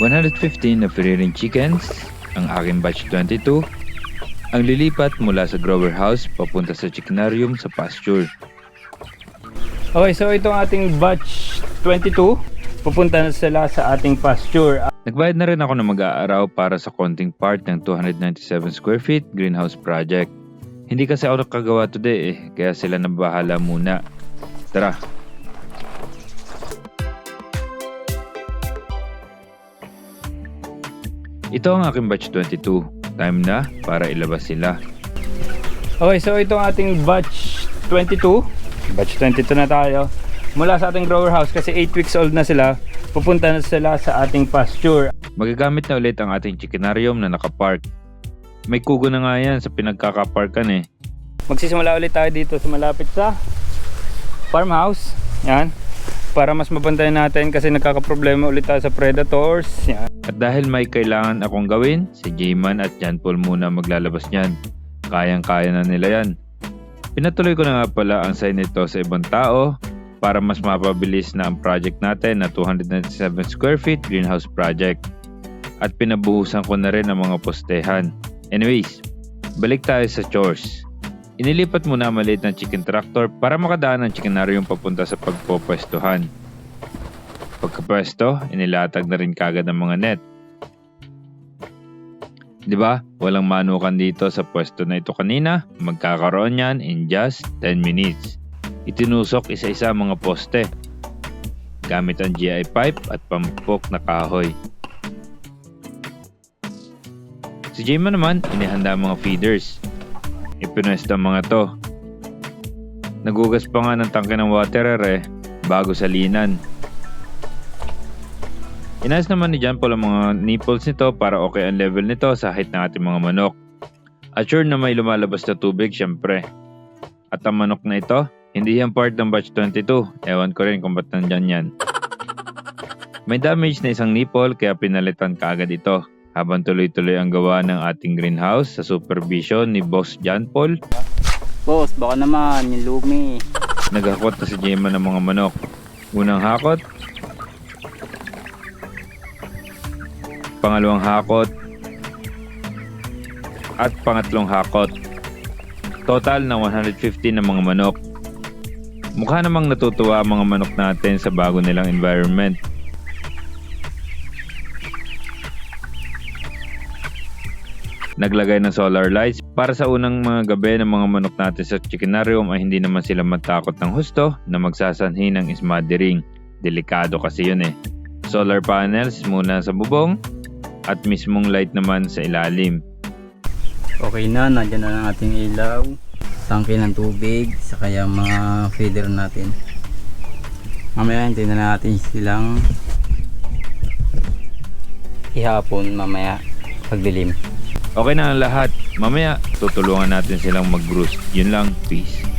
115 na free-range chickens, ang aking batch 22, ang lilipat mula sa grower house papunta sa chickenarium sa pasture. Okay, so itong ating batch 22, pupunta na sila sa ating pasture. Nagbayad na rin ako ng mag-aaraw para sa konting part ng 297 square feet greenhouse project. Hindi kasi ako nakagawa today eh, kaya sila na bahala muna. Tara, ito ang aking batch 22. Time na para ilabas sila. Okay, so itong ating batch 22, batch 22 na tayo. Mula sa ating grower house kasi 8 weeks old na sila, pupunta na sila sa ating pasture. Magagamit na ulit ang ating chickenarium na nakapark. May kugo na nga yan sa pinagkakaparkan eh. Magsisimula ulit tayo dito sa malapit sa farmhouse. Yan. Para mas mabantayan natin kasi nagkakaproblema ulit tayo sa predators. Yan. At dahil may kailangan akong gawin, si J-Man at John Paul muna maglalabas niyan. Kayang-kaya na nila yan. Pinatuloy ko na nga pala ang sign nito sa ibang tao para mas mapabilis na ang project natin na 297 square feet greenhouse project. At pinabuhusan ko na rin ang mga postehan. Anyways, balik tayo sa chores. Inilipat muna ang maliit na chicken tractor para makadaan ang chickenarium papunta sa pagpopwestuhan. Pagkapwesto, inilatag na rin kagad ang mga net. 'Di ba? Walang manukan dito sa pwesto na ito kanina. Magkakaroon yan in just 10 minutes. Itinusok isa-isa ang mga poste. Gamit ang GI pipe at pampok na kahoy. Si Jayman naman, inihanda ang mga feeders. Ipinwesto ang mga to. Nagugas pa nga ng tangke ng waterer eh, bago salinan. Inayos naman ni John Paul ang mga nipples nito para okay ang level nito sa height ng ating mga manok. At sure na may lumalabas na tubig syempre. At ang manok na ito, hindi yan part ng batch 22. Ewan ko rin kung ba't nandyan yan. May damage na isang nipple kaya pinalitan kaagad ito. Habang tuloy-tuloy ang gawa ng ating greenhouse sa supervision ni Boss John Paul, Boss, baka naman, yung lumi. naghakot na si Jema ng mga manok. Unang hakot, pangalawang hakot, at pangatlong hakot. Total na 150 na mga manok. Mukha namang natutuwa ang mga manok natin sa bago nilang environment. Naglagay ng solar lights para sa unang mga gabi ng mga manok natin sa chickenarium ay hindi naman sila matakot ng husto na magsasanhi ng smothering. Delikado kasi yun eh. Solar panels muna sa bubong at mismong light naman sa ilalim. Okay na, nandiyan na ang ating ilaw. Tangke ng tubig, saka yung mga feeder natin. Mamaya hintayin na natin silang ihapon mamaya pagdilim. Okay na ang lahat. Mamaya tutulungan natin silang mag-roost. Yun lang. Peace.